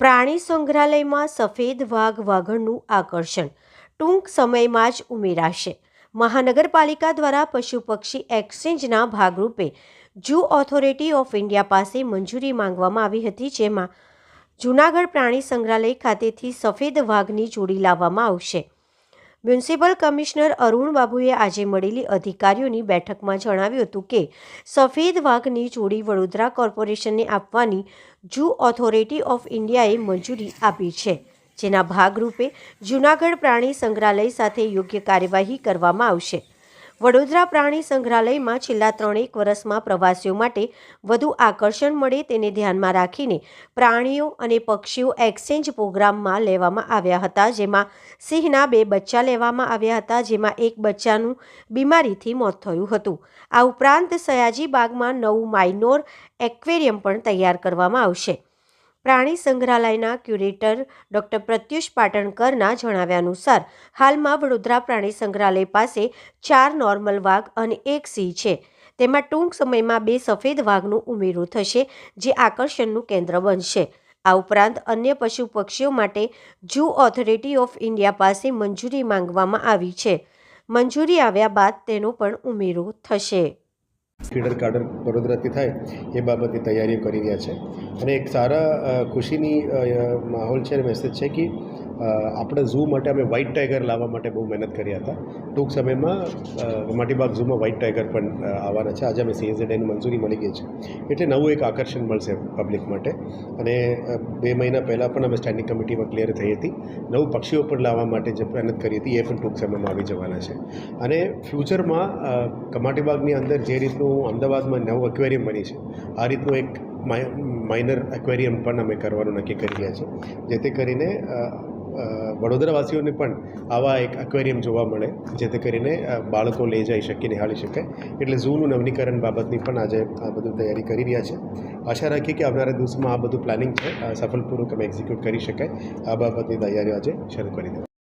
પ્રાણી સંગ્રહાલયમાં સફેદ વાઘ વાઘણનું આકર્ષણ. ટૂંક સમયમાં જ ઉમેરાશે. મહાનગરપાલિકા દ્વારા પશુ પક્ષી એક્સચેન્જના ભાગરૂપે જૂ ઓથોરિટી ઓફ ઇન્ડિયા પાસે મંજૂરી માંગવામાં આવી હતી, જેમાં જૂનાગઢ પ્રાણી સંગ્રહાલય ખાતેથી સફેદ વાઘની જોડી લાવવામાં આવશે. મ્યુનિસિપલ કમિશનર અરુણ બાબુએ આજે મળેલી અધિકારીઓની બેઠકમાં જણાવ્યું હતું કે, સફેદ વાઘની જોડી વડોદરા કોર્પોરેશનને આપવાની જૂ ઓથોરિટી ઓફ ઇન્ડિયાએ મંજૂરી આપી છે, જેના ભાગરૂપે જૂનાગઢ પ્રાણી સંગ્રહાલય સાથે યોગ્ય કાર્યવાહી કરવામાં આવશે. વડોદરા પ્રાણી સંગ્રહાલયમાં છેલ્લા ત્રણેક વર્ષમાં પ્રવાસીઓ માટે વધુ આકર્ષણ મળે તેને ધ્યાનમાં રાખીને પ્રાણીઓ અને પક્ષીઓ એક્સચેન્જ પ્રોગ્રામમાં લેવામાં આવ્યા હતા, જેમાં સિંહના બે બચ્ચા લેવામાં આવ્યા હતા, જેમાં એક બચ્ચાનું બીમારીથી મોત થયું હતું. આ ઉપરાંત સયાજી બાગમાં નવું માઇનોર એક્વેરિયમ પણ તૈયાર કરવામાં આવશે. પ્રાણી સંગ્રહાલયના ક્યુરેટર ડૉક્ટર પ્રત્યુષ પાટણકરના જણાવ્યા અનુસાર, હાલમાં વડોદરા પ્રાણી સંગ્રહાલય પાસે ચાર નોર્મલ વાઘ અને એક સિંહ છે. તેમાં ટૂંક સમયમાં બે સફેદ વાઘનું ઉમેરો થશે, જે આકર્ષણનું કેન્દ્ર બનશે. આ ઉપરાંત અન્ય પશુ પક્ષીઓ માટે જૂ ઓથોરિટી ઓફ ઇન્ડિયા પાસે મંજૂરી માંગવામાં આવી છે. મંજૂરી આવ્યા બાદ તેનો પણ ઉમેરો થશે. ફીડર કાર્ડર વડોદરાથી થાય એ બાબતની તૈયારીઓ કરી રહ્યા છે. અને એક સારા ખુશીની માહોલ છે મેસેજ છે કે આપણે ઝૂ માટે અમે વ્હાઇટ ટાઈગર લાવવા માટે બહુ મહેનત કર્યા હતા. ટૂંક સમયમાં માટીબાગ ઝૂમાં વ્હાઇટ ટાઈગર પણ આવવાના છે. આજે અમે સીએઝેડની મંજૂરી મળી ગઈ છે. એટલે નવું એક આકર્ષણ મળશે પબ્લિક માટે. અને બે મહિના પહેલાં પણ અમે સ્ટેન્ડિંગ કમિટીમાં ક્લિયર થઈ હતી. નવું પક્ષીઓ પણ લાવવા માટે જે મહેનત કરી હતી, એ પણ ટૂંક સમયમાં આવી જવાના છે. અને ફ્યુચરમાં કમાટીબાગની અંદર જે રીતનું અમદાવાદમાં નવું એક્વેરિયમ બની છે, આ રીતનું એક માઇનર એક્વેરિયમ પણ અમે કરવાનું નક્કી કરી રહ્યા છીએ. જેથી કરીને વડોદરાવાસીઓને પણ આવા એક એક્વેરિયમ જોવા મળે, જેથી કરીને બાળકો લઈ જઈ શકે, નિહાળી શકે. એટલે ઝૂનું નવીનીકરણ બાબતની પણ આજે આ બધું તૈયારી કરી રહ્યા છે. આશા રાખીએ કે આવનારા દિવસમાં આ બધું પ્લાનિંગ છે સફળપૂર્વક અમે એક્ઝિક્યુટ કરી શકાય. આ બાબતની તૈયારીઓ આજે શરૂ કરી દઉં